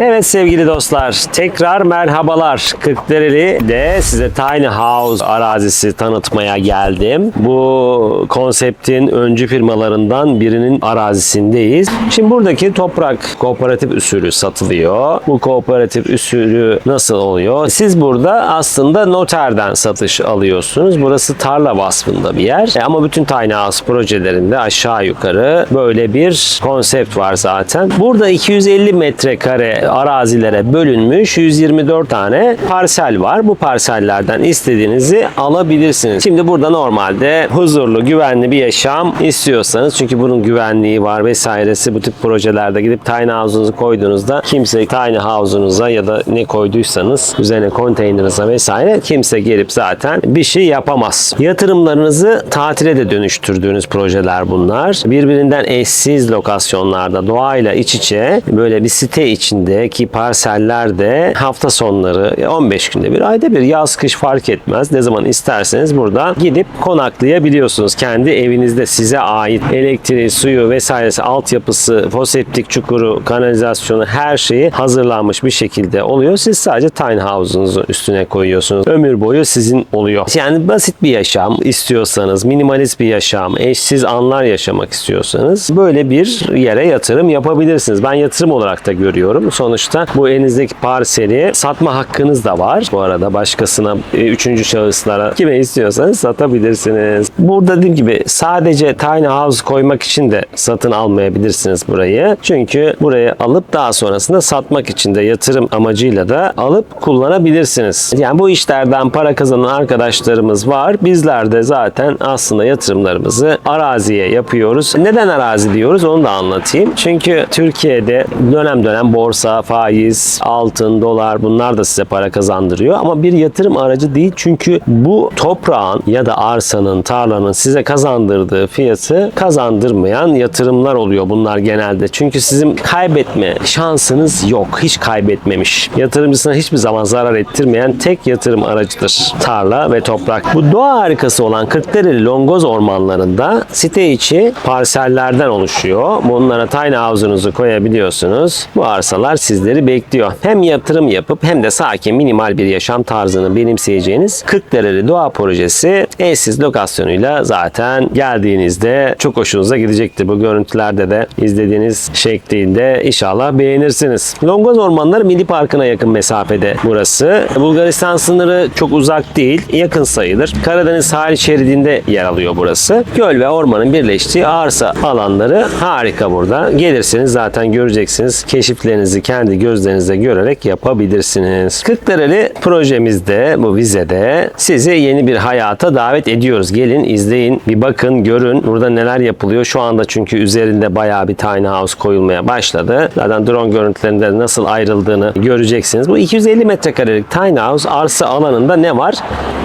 Evet sevgili dostlar, tekrar merhabalar. Kırklareli de size Tiny House arazisi tanıtmaya geldim. Bu konseptin öncü firmalarından birinin arazisindeyiz. Şimdi buradaki toprak kooperatif usulü satılıyor. Bu kooperatif usulü nasıl oluyor? Siz burada aslında noterden satış alıyorsunuz. Burası tarla vasfında bir yer. E ama bütün Tiny House projelerinde aşağı yukarı böyle bir konsept var zaten. Burada 250 metrekare arazilere bölünmüş 124 tane parsel var. Bu parsellerden istediğinizi alabilirsiniz. Şimdi burada normalde huzurlu, güvenli bir yaşam istiyorsanız çünkü bunun güvenliği var vesairesi bu tip projelerde gidip tiny house'unuzu koyduğunuzda kimse tiny house'unuza ya da ne koyduysanız üzerine konteynerinize vesaire kimse gelip zaten bir şey yapamaz. Yatırımlarınızı tatile de dönüştürdüğünüz projeler bunlar. Birbirinden eşsiz lokasyonlarda doğayla iç içe böyle bir site içindeki parsellerde hafta sonları 15 günde bir ayda bir yaz kış fark etmez. Ne zaman isterseniz burada gidip konaklayabiliyorsunuz. Kendi evinizde size ait elektriği, suyu vesairesi altyapısı, foseptik çukuru, kanalizasyonu her şeyi hazırlanmış bir şekilde oluyor. Siz sadece tiny house'unuzu üstüne koyuyorsunuz. Ömür boyu sizin oluyor. Yani basit bir yaşam istiyorsanız, minimalist bir yaşam, eşsiz anlar yaşamak istiyorsanız böyle bir yere yatırım yapabilirsiniz. Ben yatırım olarak da görüyorum. Sonuçta bu elinizdeki parseli satma hakkınız da var. Bu arada başkasına, e, üçüncü şahıslara kime istiyorsanız satabilirsiniz. Burada dediğim gibi sadece tiny house koymak için de satın almayabilirsiniz burayı. Çünkü burayı alıp daha sonrasında satmak için de yatırım amacıyla da alıp kullanabilirsiniz. Yani bu işlerden para kazanan arkadaşlarımız var. Bizler de zaten aslında yatırımlarımızı araziye yapıyoruz. Neden arazi diyoruz onu da anlatayım. Çünkü Türkiye'de dönem dönem borsa, faiz, altın, dolar bunlar da size para kazandırıyor. Ama bir yatırım aracı değil. Çünkü bu toprağın ya da arsanın, tarlanın size kazandırdığı fiyatı kazandırmayan yatırımlar oluyor bunlar genelde. Çünkü sizin kaybetme şansınız yok. Hiç kaybetmemiş. Yatırımcısına hiçbir zaman zarar ettirmeyen tek yatırım aracıdır. Tarla ve toprak. Bu doğa harikası olan Kırklareli Longoz ormanlarında site içi parsellerden oluşuyor. Bunlara tiny house'unuzu koyabiliyorsunuz. Bu arsalar sizleri bekliyor. Hem yatırım yapıp hem de sakin minimal bir yaşam tarzını benimseyeceğiniz Kırklareli Doğa Projesi eşsiz lokasyonuyla zaten geldiğinizde çok hoşunuza gidecektir. Bu görüntülerde de izlediğiniz şeklinde inşallah beğenirsiniz. Longoz Ormanları Milli Parkı'na yakın mesafede burası. Bulgaristan sınırı çok uzak değil, yakın sayılır. Karadeniz sahil şeridinde yer alıyor burası. Göl ve ormanın birleştiği arsa alanları harika burada. Gelirsiniz zaten göreceksiniz. Keşiflerinizi kendi gözlerinizle görerek yapabilirsiniz. Kırklareli projemizde bu vizede sizi yeni bir hayata davet ediyoruz. Gelin izleyin, bir bakın, görün. Burada neler yapılıyor. Şu anda çünkü üzerinde bayağı bir tiny house koyulmaya başladı. Zaten drone görüntülerinde nasıl ayrıldığını göreceksiniz. Bu 250 metrekarelik tiny house arsa alanında ne var?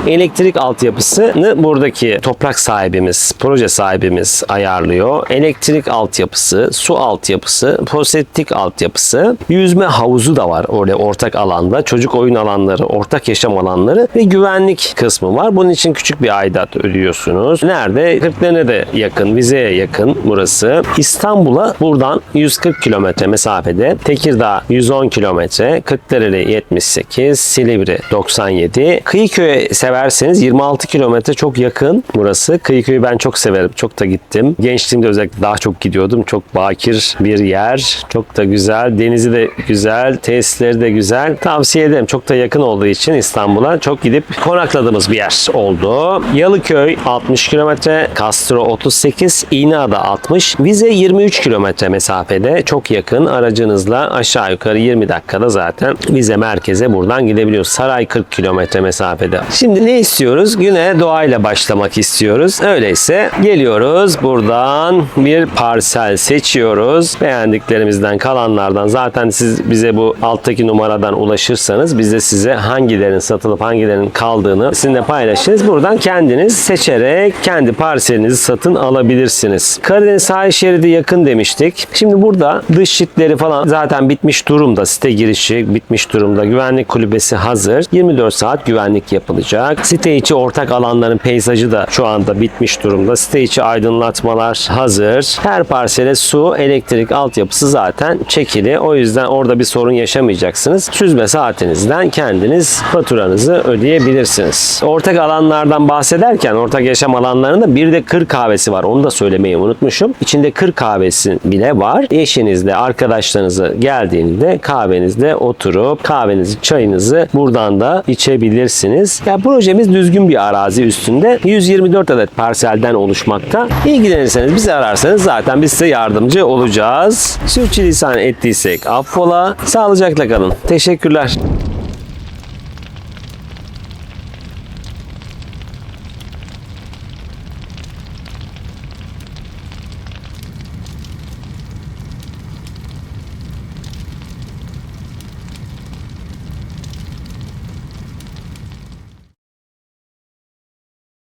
Elektrik altyapısını buradaki toprak sahibimiz, proje sahibimiz ayarlıyor. Elektrik altyapısı, su altyapısı, foseptik altyapısı, yüzme havuzu da var orada ortak alanda. Çocuk oyun alanları, ortak yaşam alanları ve güvenlik kısmı var. Bunun için küçük bir aidat ödüyorsunuz. Nerede? Kırklareli'ne de yakın, Vize'ye yakın burası. İstanbul'a buradan 140 kilometre mesafede. Tekirdağ 110 kilometre, Kırklareli 78, Silivri 97. Kıyıköy'e severseniz 26 kilometre çok yakın burası. Kıyıköy'ü ben çok severim. Çok da gittim. Gençliğimde özellikle daha çok gidiyordum. Çok bakir bir yer. Çok da güzel. Denizi de güzel. Tesisleri de güzel. Tavsiye ederim. Çok da yakın olduğu için İstanbul'a çok gidip konakladığımız bir yer oldu. Yalıköy 60 kilometre, Castro 38, İğneada 60, Vize 23 kilometre mesafede. Çok yakın. Aracınızla aşağı yukarı 20 dakikada zaten Vize merkeze buradan gidebiliyoruz. Saray 40 kilometre mesafede. Şimdi ne istiyoruz? Güne doğayla başlamak istiyoruz. Öyleyse geliyoruz buradan bir parsel seçiyoruz. Beğendiklerimizden kalanlardan zaten siz bize bu alttaki numaradan ulaşırsanız biz de size hangilerinin satılıp hangilerinin kaldığını sizinle paylaşırız. Buradan kendiniz seçerek kendi parselinizi satın alabilirsiniz. Karadeniz sahil şeridi yakın demiştik. Şimdi burada dış şitleri falan zaten bitmiş durumda. Site girişi bitmiş durumda. Güvenlik kulübesi hazır. 24 saat güvenlik yapılacak. Site içi ortak alanların peyzajı da şu anda bitmiş durumda. Site içi aydınlatmalar hazır. Her parsele su, elektrik altyapısı zaten çekili. O yüzden yüzden orada bir sorun yaşamayacaksınız. Süzme saatinizden kendiniz faturanızı ödeyebilirsiniz. Ortak alanlardan bahsederken ortak yaşam alanlarında bir de kır kahvesi var. Onu da söylemeyi unutmuşum. İçinde kır kahvesi bile var. Eşinizle, arkadaşlarınızı geldiğinde kahvenizde oturup kahvenizi, çayınızı buradan da içebilirsiniz. Ya projemiz düzgün bir arazi üstünde. 124 adet parselden oluşmakta. İlgilenirseniz bizi ararsanız zaten biz size yardımcı olacağız. Sürçülisan ettiysek affola. Sağlıcakla kalın. Teşekkürler.